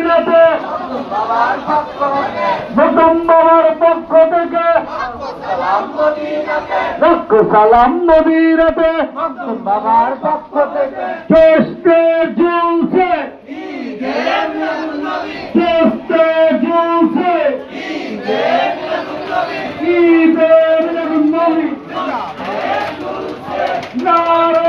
মদিনাতে নতুন বাবার পক্ষ থেকে লক্ষ সালাম মদিনাতে বাবার পক্ষ থেকে চেষ্টে ঝুলছে চেষ্টে ঝুলছে ঈদের নবী। নারে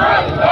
Manda!